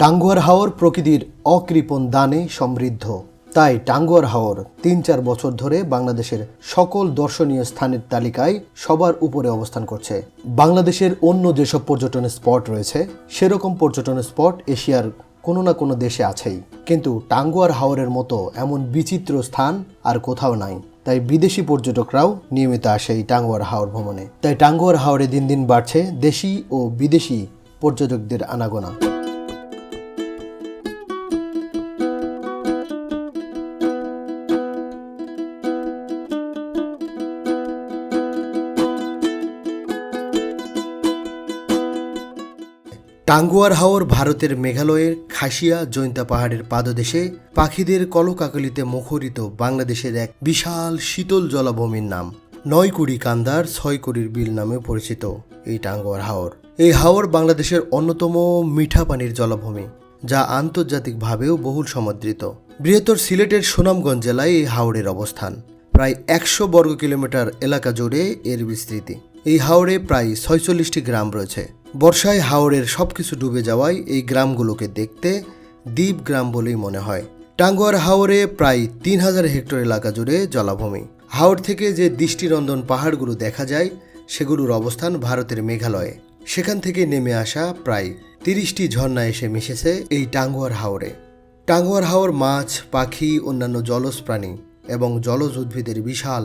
টাঙ্গুয়ার হাওর প্রকৃতির অকৃপণ দানে সমৃদ্ধ। তাই টাঙ্গুয়ার হাওর তিন চার বছর ধরে বাংলাদেশের সকল দর্শনীয় স্থানের তালিকায় সবার উপরে অবস্থান করছে। বাংলাদেশের অন্য যেসব পর্যটন স্পট রয়েছে, সেরকম পর্যটন স্পট এশিয়ার কোনো না কোনো দেশে আছেই। কিন্তু টাঙ্গুয়ার হাওরের মতো এমন বিচিত্র স্থান আর কোথাও নাই। তাই বিদেশি পর্যটকরাও নিয়মিত আসে এই টাঙ্গুয়ার হাওর ভ্রমণে। তাই টাঙ্গুয়ার হাওরে দিন দিন বাড়ছে দেশি ও বিদেশি পর্যটকদের আনাগোনা। টাঙ্গুয়ার হাওর ভারতের মেঘালয়ের খাসিয়া জৈন্তা পাহাড়ের পাদদেশে পাখিদের কলকাকলিতে মুখরিত বাংলাদেশের এক বিশাল শীতল জলাভূমির নাম নয় কুড়ি কান্দার ছয় কুড়ির বিল নামে পরিচিত এই টাঙ্গুয়ার হাওর। এই হাওর বাংলাদেশের অন্যতম মিঠা পানির জলাভূমি, যা আন্তর্জাতিকভাবেও বহুল সমাদৃত বৃহত্তর সিলেটের সুনামগঞ্জ জেলায় এই হাওরের অবস্থান। প্রায় একশো বর্গ কিলোমিটার এলাকা জুড়ে এর বিস্তৃতি। এই হাওরে প্রায় ছয়চল্লিশটি গ্রাম রয়েছে। বর্ষায় হাওরের সবকিছু ডুবে যাওয়ায় এই গ্রামগুলোকে দেখতে দ্বীপ গ্রাম বলেই মনে হয়। টাঙ্গুয়ার হাওরে প্রায় তিন হাজার হেক্টর এলাকা জুড়ে জলাভূমি। হাওর থেকে যে দৃষ্টিনন্দন পাহাড়গুলো দেখা যায়, সেগুলোর অবস্থান ভারতের মেঘালয়ে। সেখান থেকে নেমে আসা প্রায় তিরিশটি ঝর্ণা এসে মিশেছে এই টাঙ্গুয়ার হাওরে। টাঙ্গুয়ার হাওর মাছ, পাখি, অন্যান্য জলজ প্রাণী এবং জলজ উদ্ভিদের বিশাল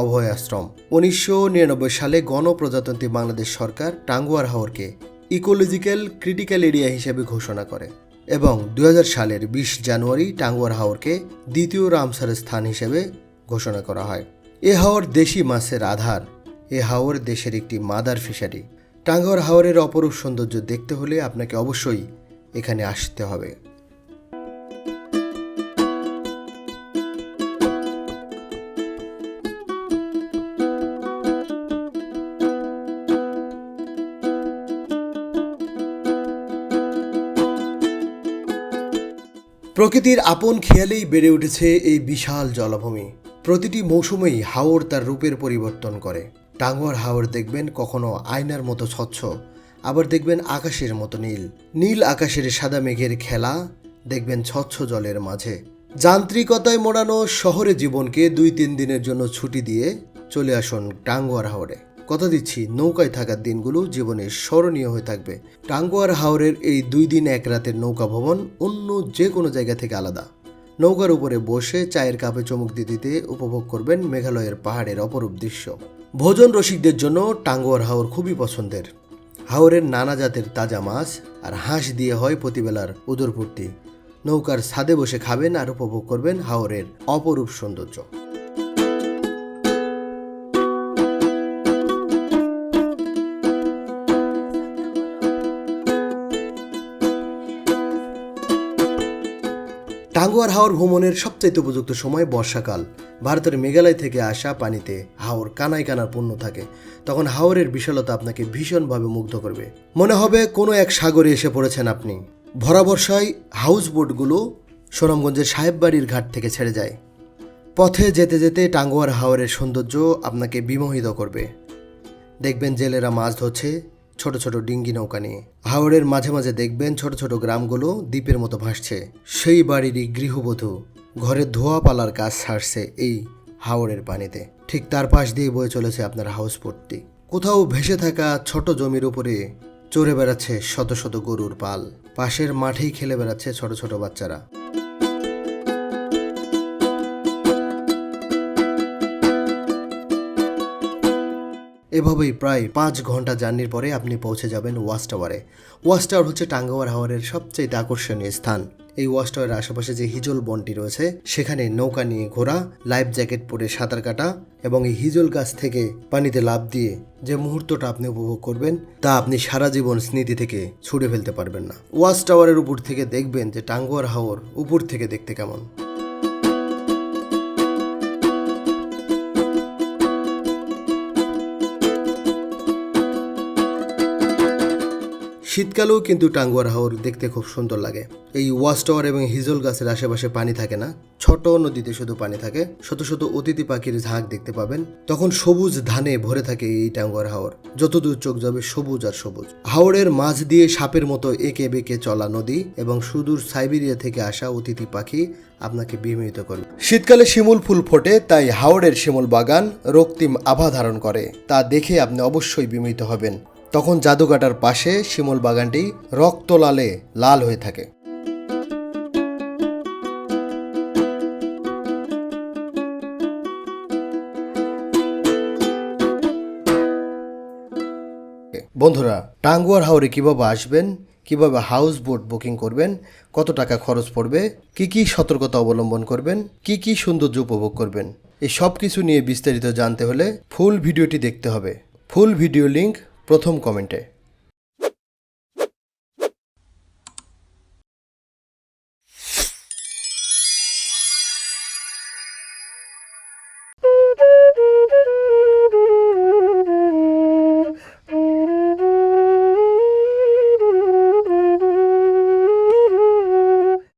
অভয়াশ্রম। উনিশশো নিরানব্বই সালে গণপ্রজাতন্ত্রী বাংলাদেশ সরকার টাঙ্গুয়ার হাওরকে ইকোলজিক্যাল ক্রিটিক্যাল এরিয়া হিসেবে ঘোষণা করে এবং দু হাজার সালের বিশ জানুয়ারি টাঙ্গুয়ার হাওরকে দ্বিতীয় রামসার স্থান হিসেবে ঘোষণা করা হয়। এ হাওর দেশি মাছের আধার। এ হাওর দেশের একটি মাদার ফিশারি। টাঙ্গুয়ার হাওরের অপরূপ সৌন্দর্য দেখতে হলে আপনাকে অবশ্যই এখানে আসতে হবে। প্রকৃতির আপন খেয়ালেই বেড়ে উঠেছে এই বিশাল জলাভূমি। প্রতিটি মৌসুমেই হাওর তার রূপের পরিবর্তন করে। টাঙ্গুয়ার হাওর দেখবেন কখনো আয়নার মতো স্বচ্ছ, আবার দেখবেন আকাশের মতো নীল। নীল আকাশের সাদা মেঘের খেলা দেখবেন স্বচ্ছ জলের মাঝে। যান্ত্রিকতায় মোড়ানো শহরে জীবনকে দুই তিন দিনের জন্য ছুটি দিয়ে চলে আসুন টাঙ্গুয়ার হাওরে। কথা দিচ্ছি, নৌকায় থাকার দিনগুলো জীবনে স্মরণীয় হয়ে থাকবে। টাঙ্গুয়ার হাওরের এই দুই দিন এক রাতের নৌকা ভবন অন্য যে কোনো জায়গা থেকে আলাদা। নৌকার উপরে বসে চায়ের কাপে চমুক দিতে দিতে উপভোগ করবেন মেঘালয়ের পাহাড়ের অপরূপ দৃশ্য। ভোজন রসিকদের জন্য টাঙ্গুয়ার হাওর খুবই পছন্দের। হাওরের নানা জাতের তাজা মাছ আর হাঁস দিয়ে হয় প্রতিবেলার উদরপূর্তি। নৌকার ছাদে বসে খাবেন আর উপভোগ করবেন হাওরের অপরূপ সৌন্দর্য। টাঙ্গুয়ার হাওর ভ্রমণের সবচাইতে উপযুক্ত সময় বর্ষাকাল। ভারতের মেঘালয় থেকে আসা পানিতে হাওর কানায় কানার পণ্য থাকে। তখন হাওরের বিশালতা আপনাকে ভীষণভাবে মুগ্ধ করবে। মনে হবে কোনো এক সাগরে এসে পড়েছেন আপনি। ভরা বর্ষায় হাউস বোটগুলো সুনামগঞ্জের সাহেববাড়ির ঘাট থেকে ছেড়ে যায়। পথে যেতে যেতে টাঙ্গুয়ার হাওরের সৌন্দর্য আপনাকে বিমোহিত করবে। দেখবেন জেলেরা মাছ ধরছে ছোট ছোট ডিঙ্গি নৌকা নিয়ে। হাওড়ের মাঝে মাঝে দেখবেন ছোট ছোট গ্রামগুলো দ্বীপের মতো ভাসছে। সেই বাড়িরই গৃহবধূ ঘরের ধোয়া পালার কাজ সারছে এই হাওড়ের পানিতে। ঠিক তার পাশ দিয়ে বয়ে চলেছে আপনার হাউস হাউসবোটটি কোথাও ভেসে থাকা ছোট জমির উপরে চড়ে বেড়াচ্ছে শত শত গরুর পাল। পাশের মাঠেই খেলে বেড়াচ্ছে ছোট ছোট বাচ্চারা। এভাবেই প্রায় পাঁচ ঘণ্টা জার্নির পরে আপনি পৌঁছে যাবেন ওয়াচ টাওয়ারে। ওয়াচ টাওয়ার হচ্ছে টাঙ্গাওয়ার হাওয়ারের সবচেয়ে আকর্ষণীয় স্থান। এই ওয়াচ টাওয়ারের আশেপাশে যে হিজল বনটি রয়েছে, সেখানে নৌকা নিয়ে ঘোরা, লাইফ জ্যাকেট পরে সাঁতার কাটা এবং এই হিজল গাছ থেকে পানিতে লাফ দিয়ে যে মুহূর্তটা আপনি উপভোগ করবেন, তা আপনি সারা জীবন স্মৃতি থেকে ছুড়ে ফেলতে পারবেন না। ওয়াচ টাওয়ারের উপর থেকে দেখবেন যে টাঙ্গুয়ার হাওর উপর থেকে দেখতে কেমন। শীতকালেও কিন্তু টাঙ্গুয়ার হাওর দেখতে খুব সুন্দর লাগে। এই ওয়াচ টাওয়ার এবং হিজল গাছের আশেপাশে পানি থাকে না, ছোট নদীতে শুধু পানি থাকে, শত শত অতিথি পাখির ঝাঁক দেখতে পাবেন। তখন সবুজ ধানে ভরে থাকে এই টাঙ্গুয়ার হাওর। যতদূর চোখ যাবে সবুজ আর সবুজ। হাওড়ের মাঝ দিয়ে সাপের মতো এঁকে বেঁকে চলা নদী এবং সুদূর সাইবেরিয়া থেকে আসা অতিথি পাখি আপনাকে বিমোহিত করবে। শীতকালে শিমুল ফুল ফোটে, তাই হাওড়ের শিমুল বাগান রক্তিম আভা ধারণ করে। তা দেখে আপনি অবশ্যই বিমোহিত হবেন। তখন জাদুকাটার পাশে শিমুল বাগানটি রক্ত লালে লাল হয়ে থাকে। বন্ধুরা, টাঙ্গুয়ার হাওরে কীভাবে আসবেন, কীভাবে হাউস বোট বুকিং করবেন, কত টাকা খরচ পড়বে, কি কি সতর্কতা অবলম্বন করবেন, কি কি সৌন্দর্য উপভোগ করবেন, এই সব কিছু নিয়ে বিস্তারিত জানতে হলে ফুল ভিডিওটি দেখতে হবে। ফুল ভিডিও লিংক প্রথম কমেন্টে।